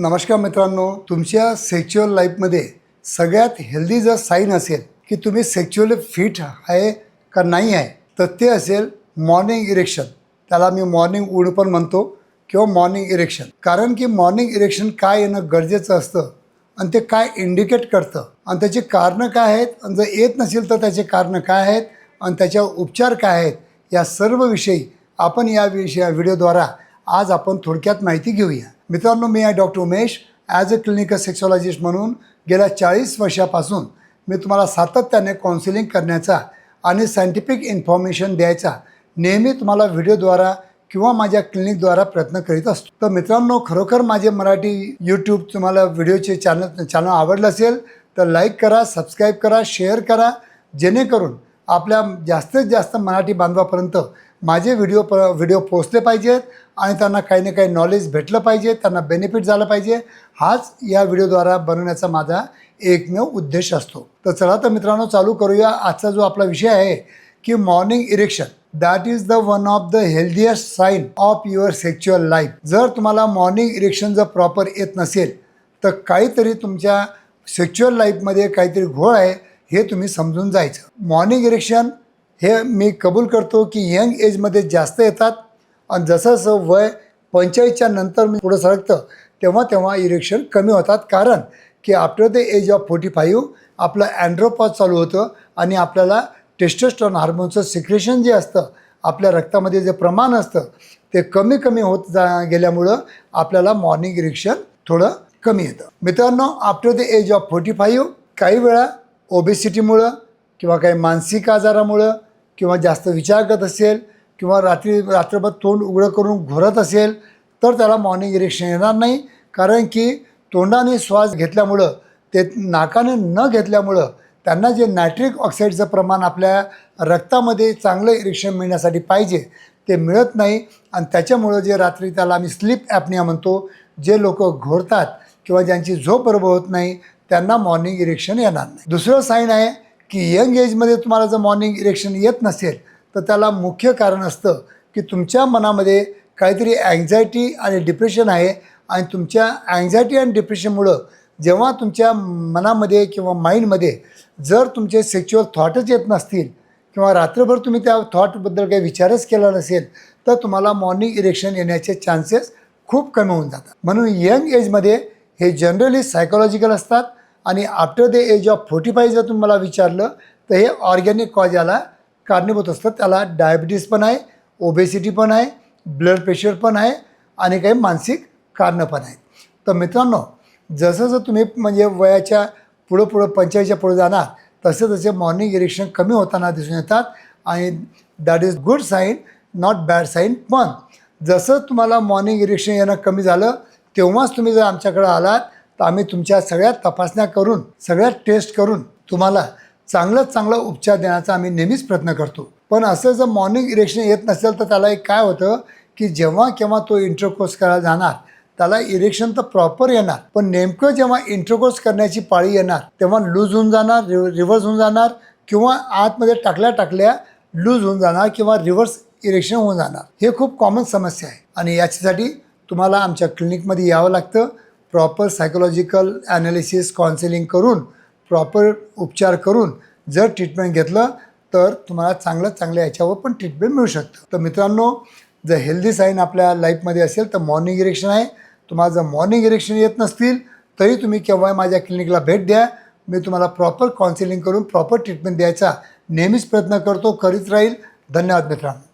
नमस्कार मित्रांनो तुमच्या सेक्च्युअल लाईफमध्ये सगळ्यात हेल्दी जर साईन असेल की तुम्ही सेक्च्युअली फिट आहे का नाही आहे तर ते असेल मॉर्निंग इरेक्शन त्याला मी मॉर्निंग उड पण म्हणतो किंवा मॉर्निंग इरेक्शन कारण की मॉर्निंग इरेक्शन काय येणं गरजेचं असतं आणि ते काय इंडिकेट करतं? आणि त्याची कारणं काय आहेत? आणि जर येत नसेल तर त्याचे कारणं काय आहेत? आणि त्याच्यावर उपचार काय आहेत? या सर्व विषयी आपण या विषया व्हिडिओद्वारा आज आपण थोडक्यात माहिती घेऊया. मित्रांनो मी आहे doctor Umesh. As a clinical sexologist म्हणून गेल्या चाळीस वर्षापासून मी तुम्हाला सातत्याने काउन्सिलिंग करण्याचा आणि सायंटिफिक इन्फॉर्मेशन द्यायचा नेहमी तुम्हाला व्हिडिओद्वारा किंवा माझ्या क्लिनिकद्वारा प्रयत्न करीत असतो. तर मित्रांनो खरोखर माझे मराठी यूट्यूब तुम्हाला व्हिडिओचे चॅनल चॅनल आवडलं असेल तर लाईक करा सबस्क्राईब करा शेअर करा जेणेकरून आपल्या जास्तीत जास्त मराठी बांधवापर्यंत माझे व्हिडिओ प व्हिडिओ पोचले पाहिजेत आणि त्यांना काही ना काही नॉलेज भेटलं पाहिजे त्यांना बेनिफिट झालं पाहिजे. हाच या व्हिडिओद्वारा बनवण्याचा माझा एकमेव उद्देश असतो. तर चला तर मित्रांनो चालू करूया आजचा जो आपला विषय आहे की morning erection that is the one of the healthiest sign of your sexual life जर तुम्हाला मॉर्निंग इरेक्शन जर प्रॉपर येत नसेल तर काहीतरी तुमच्या सेक्च्युअल लाईफमध्ये काहीतरी घोळ आहे हे तुम्ही समजून जायचं. मॉर्निंग इरेक्शन हे मी कबूल करतो की यंग एजमध्ये जास्त येतात. आणि जसं जसं वय पंचाळीसच्या नंतर मी पुढं सरकतं तेव्हा तेव्हा इरेक्शन कमी होतात. कारण की after the age of forty five आपलं अँड्रोपॉज चालू होतं आणि आपल्याला टेस्टोस्टॉन हार्मोनचं सिक्रेशन जे असतं आपल्या रक्तामध्ये जे प्रमाण असतं ते कमी कमी होत जा गेल्यामुळं आपल्याला मॉर्निंग इरेक्शन थोडं कमी येतं. मित्रांनो after the age of forty five काही वेळा ओबेसिटीमुळं किंवा काही मानसिक आजारामुळं किंवा जास्त विचार करत असेल किंवा रात्री रात्रभर तोंड उघडं करून घोरत असेल तर त्याला मॉर्निंग इरेक्शन येणार नाही. कारण की तोंडाने श्वास घेतल्यामुळं ते नाकाने न घेतल्यामुळं त्यांना जे नायट्रिक ऑक्साईडचं प्रमाण आपल्या रक्तामध्ये चांगलं इरेक्शन मिळण्यासाठी पाहिजे ते मिळत नाही. आणि त्याच्यामुळं जे रात्री त्याला आम्ही स्लीप ॲपनिया म्हणतो जे लोक घोरतात किंवा ज्यांची झोप बरोबर होत नाही त्यांना मॉर्निंग इरेक्शन येणार नाही. दुसरं साईन आहे की यंग एजमध्ये तुम्हाला जर मॉर्निंग इरेक्शन येत नसेल तर त्याला मुख्य कारण असतं की तुमच्या मनामध्ये काहीतरी अँझायटी आणि डिप्रेशन आहे आणि तुमच्या अँझायटी आणि डिप्रेशनमुळं जेव्हा तुमच्या मनामध्ये किंवा माइंडमध्ये जर तुमचे सेक्च्युअल थॉटच येत नसतील किंवा रात्रभर तुम्ही त्या थॉटबद्दल काही विचारच केला नसेल तर तुम्हाला मॉर्निंग इरेक्शन येण्याचे चान्सेस खूप कमी होऊन जातात. म्हणून यंग एजमध्ये हे जनरली सायकोलॉजिकल असतात आणि after the age of forty five जर तुम्ही मला विचारलं तर हे ऑर्गॅनिक कॉज याला कारणीभूत असतं त्याला डायबिटीस पण आहे ओबेसिटी पण आहे ब्लड प्रेशर पण आहे आणि काही मानसिक कारणं पण आहेत. तर मित्रांनो जसं जसं तुम्ही म्हणजे वयाच्या पुढं पुढं पंचायतच्या पुढं जाणार तसे तसे मॉर्निंग इरेक्शन कमी होताना दिसून येतात. आणि that is good sign not bad sign पण जसं तुम्हाला मॉर्निंग इरेक्शन येणं कमी झालं तेव्हाच तुम्ही जर आमच्याकडे आलात तर आम्ही तुमच्या सगळ्या तपासण्या करून सगळ्या टेस्ट करून तुम्हाला चांगलं चांगला उपचार देण्याचा आम्ही नेहमीच प्रयत्न करतो. पण असं जर मॉर्निंग इरेक्शन येत नसेल तर त्याला एक काय होतं की जेव्हा केव्हा तो इंटरकोर्स करायला जाणार त्याला इरेक्शन तर प्रॉपर येणार. पण नेमकं जेव्हा इंटरकोर्स करण्याची पाळी येणार तेव्हा लूज होऊन जाणार रिव रिव्हर्स होऊन जाणार किंवा आतमध्ये टाकल्या टाकल्या लूज होऊन जाणार किंवा रिव्हर्स इरेक्शन होऊन जाणार. हे खूप कॉमन समस्या आहे. आणि याच्यासाठी तुम्हाला आमच्या क्लिनिकमध्ये यावं लागतं. प्रॉपर सायकोलॉजिकल ॲनालिसिस काउन्सिलिंग करून प्रॉपर उपचार करून जर ट्रीटमेंट घेतलं तर तुम्हाला चांगलं चांगलं याच्यावर पण ट्रीटमेंट मिळू शकतं. तर मित्रांनो जर हेल्दी साईन आपल्या लाईफमध्ये असेल तर मॉर्निंग इरेक्शन आहे. तुम्हाला जर मॉर्निंग इरेक्शन येत नसतील तरी तुम्ही केव्हा माझ्या क्लिनिकला भेट द्या. मी तुम्हाला प्रॉपर काउन्सिलिंग करून प्रॉपर ट्रीटमेंट द्यायचा नेहमीच प्रयत्न करतो. करीत राहील. धन्यवाद मित्रांनो.